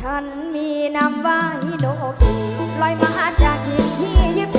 ฉันมีนามว่าฮิโดกิลอยมาจากที่ที่ยึด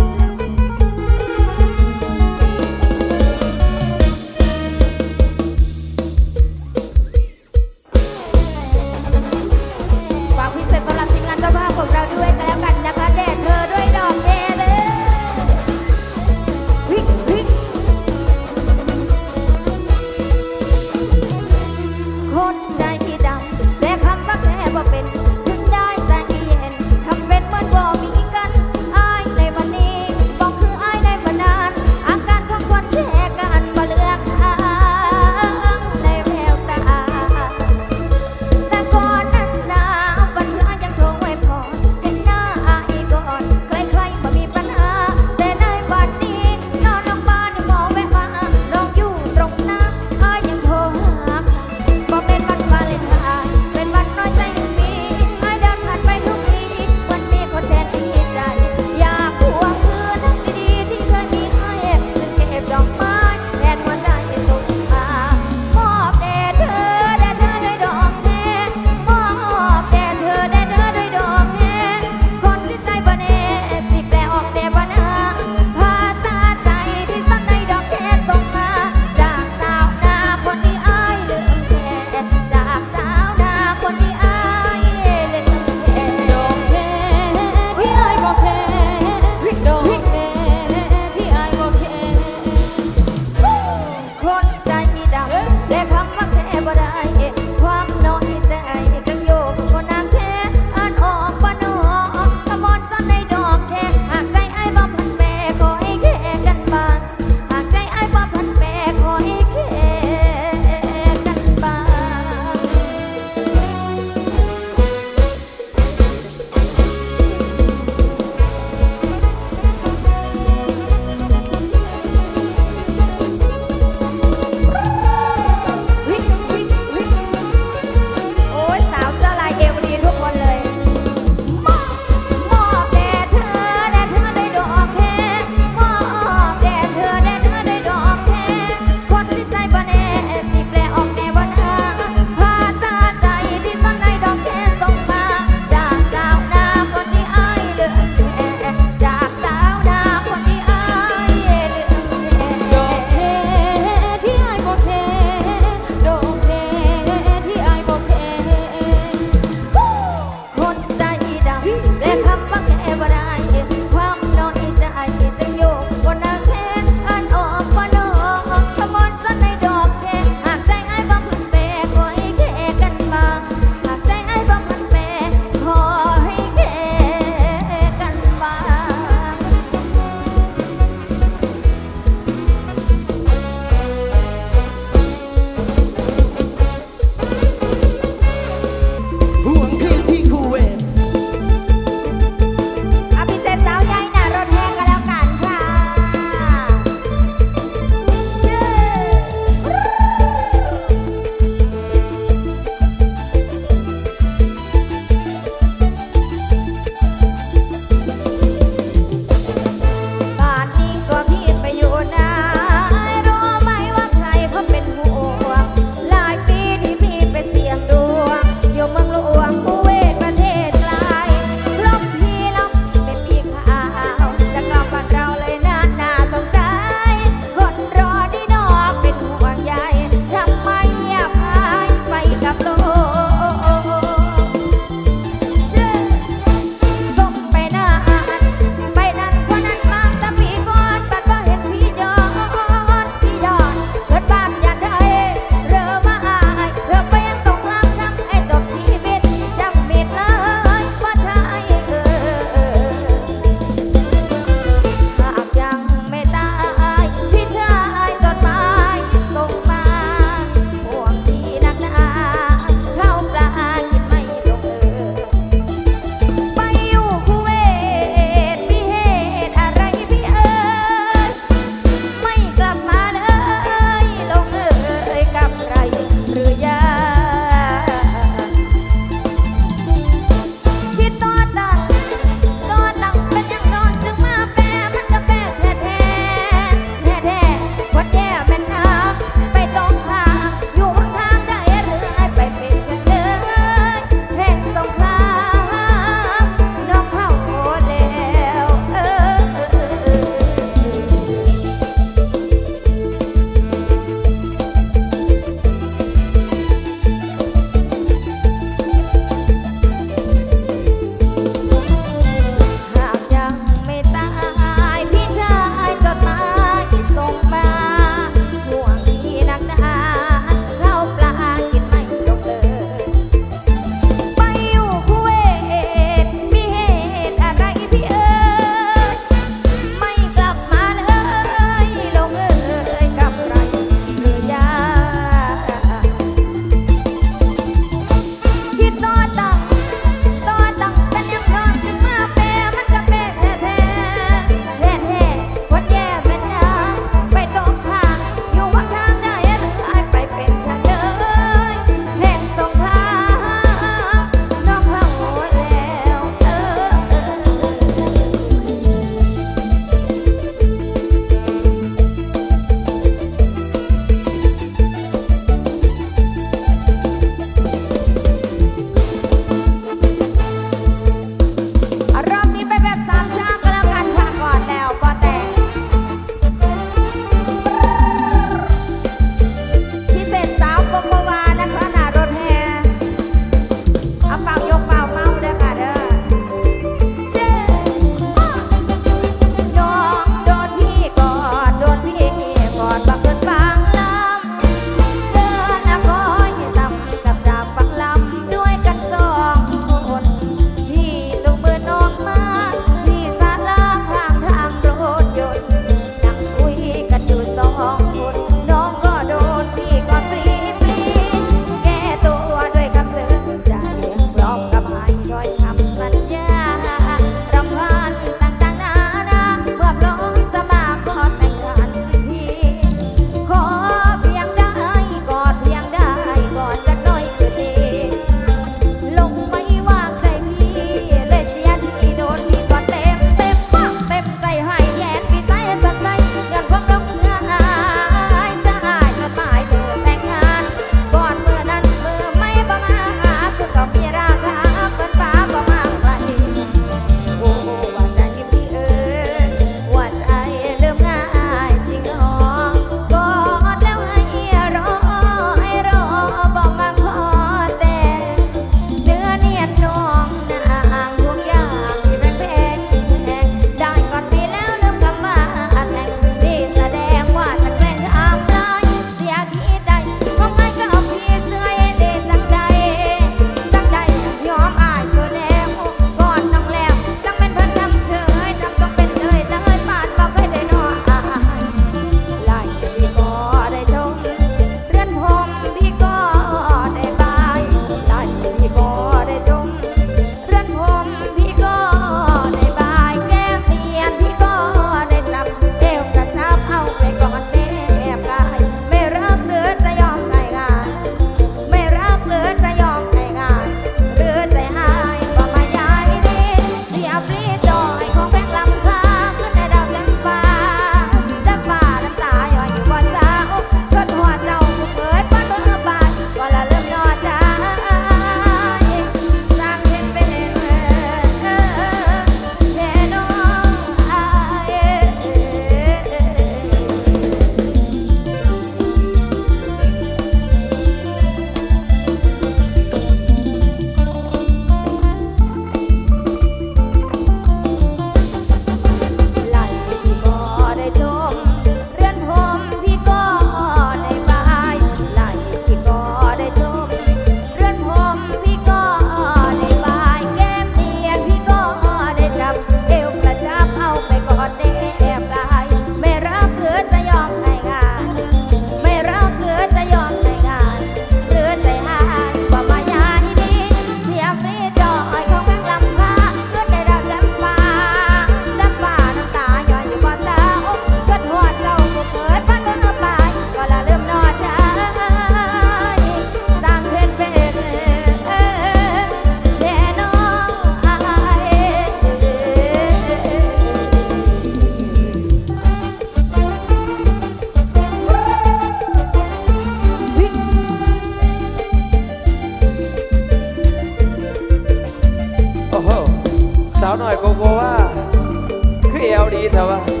thava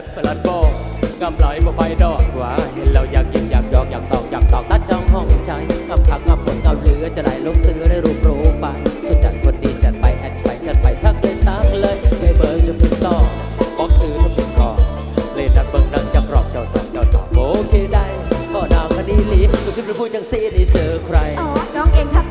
จัดประหลัดโบกำไหลบ่ไปดอกว่าเห็นเราอยากยิงอยากยอกอยากตอกอยากตอกตัดจองห้องใจกำผักกำผลกำเหลือจะไหลลงซื้อในรูปรูปไปสุดจัดคนดีจัดไปแอดไปจัดไปทักเลยทักเลยไม่เบิกจะพึ่งต่อบอกซื้อทำเป็นกองเลยนัดเบิ่งดังจับรอบเดาตอกเดาตอกโอเคได้ก็ดาวคดีลีดูขึ้นไปพูดจังซีนี่เจอใครอ๋อน้องเองครับ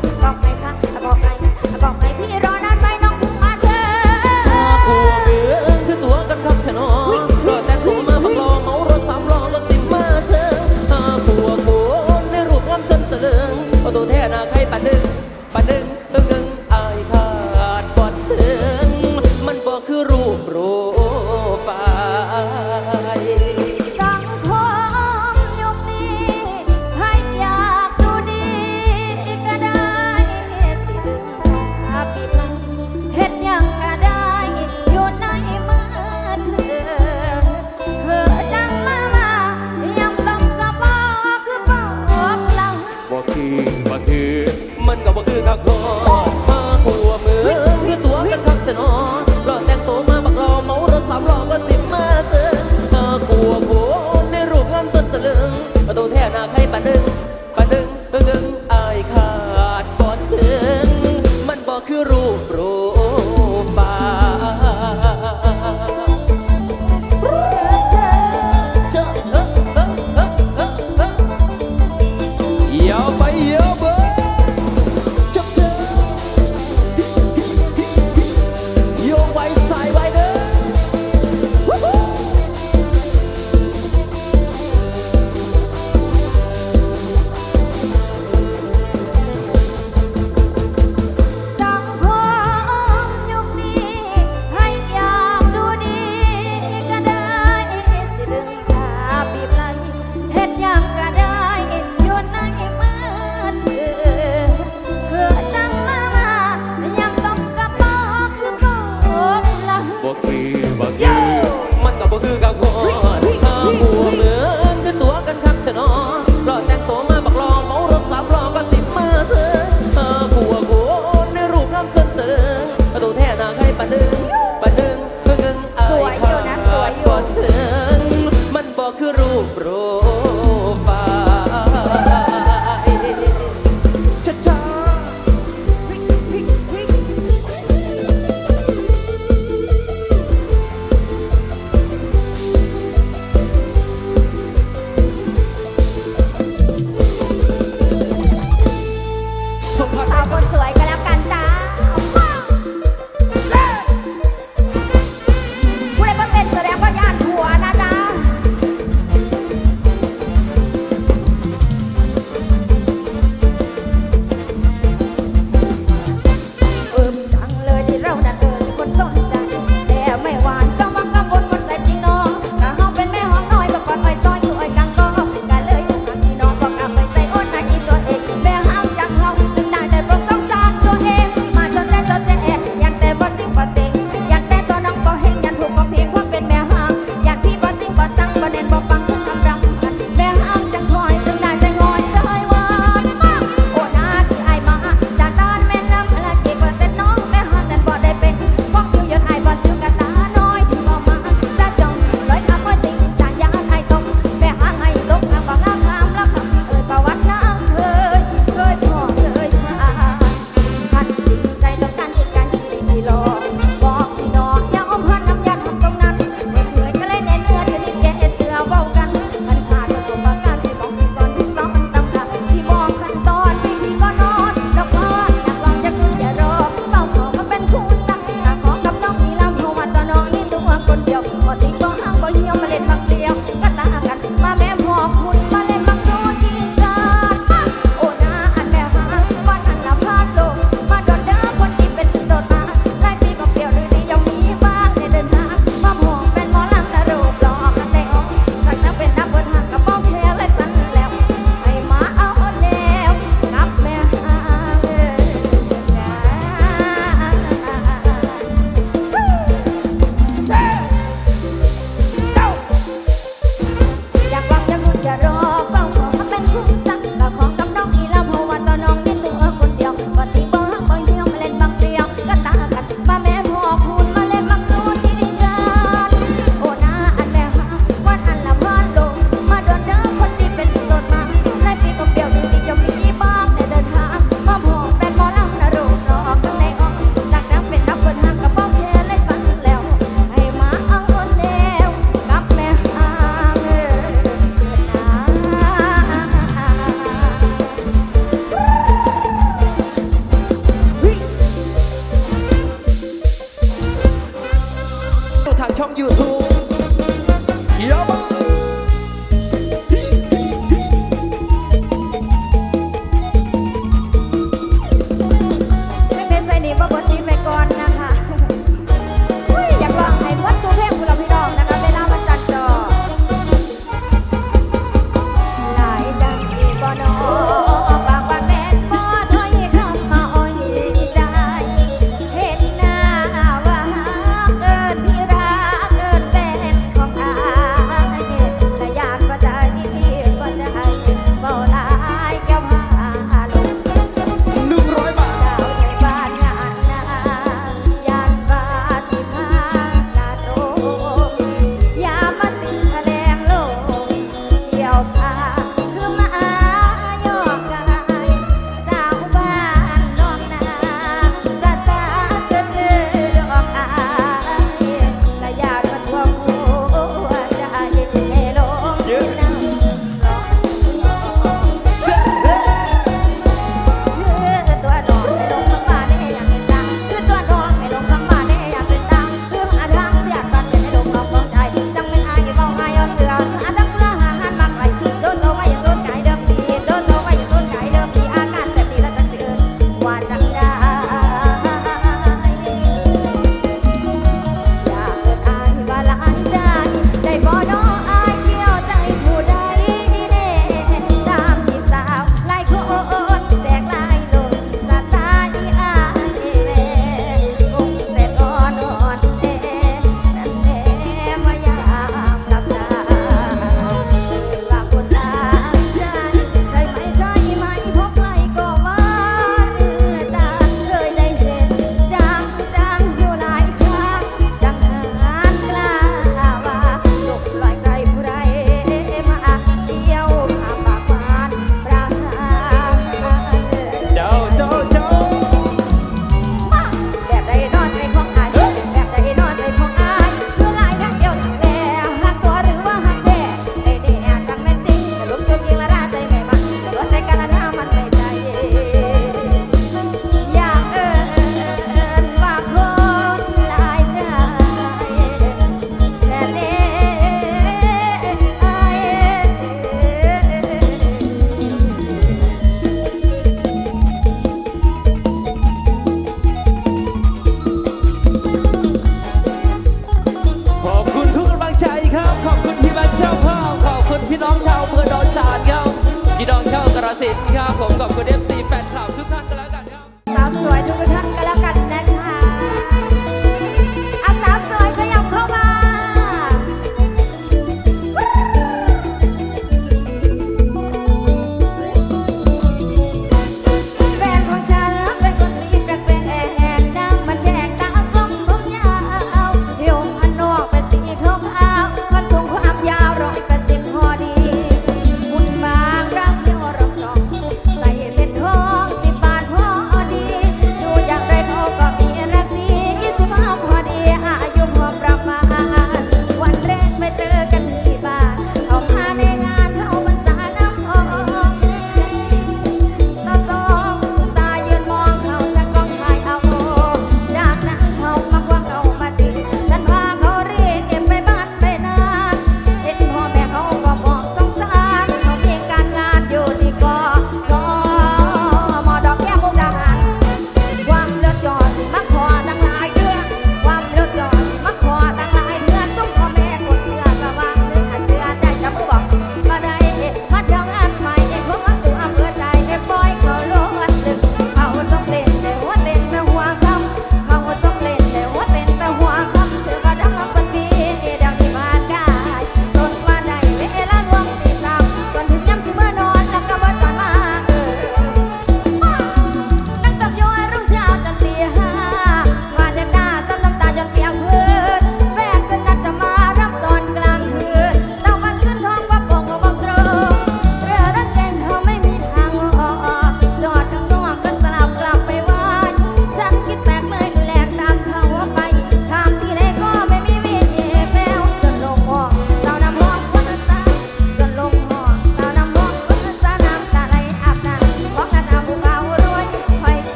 Yaman! สิทธิ์ครับผมขอบคุณ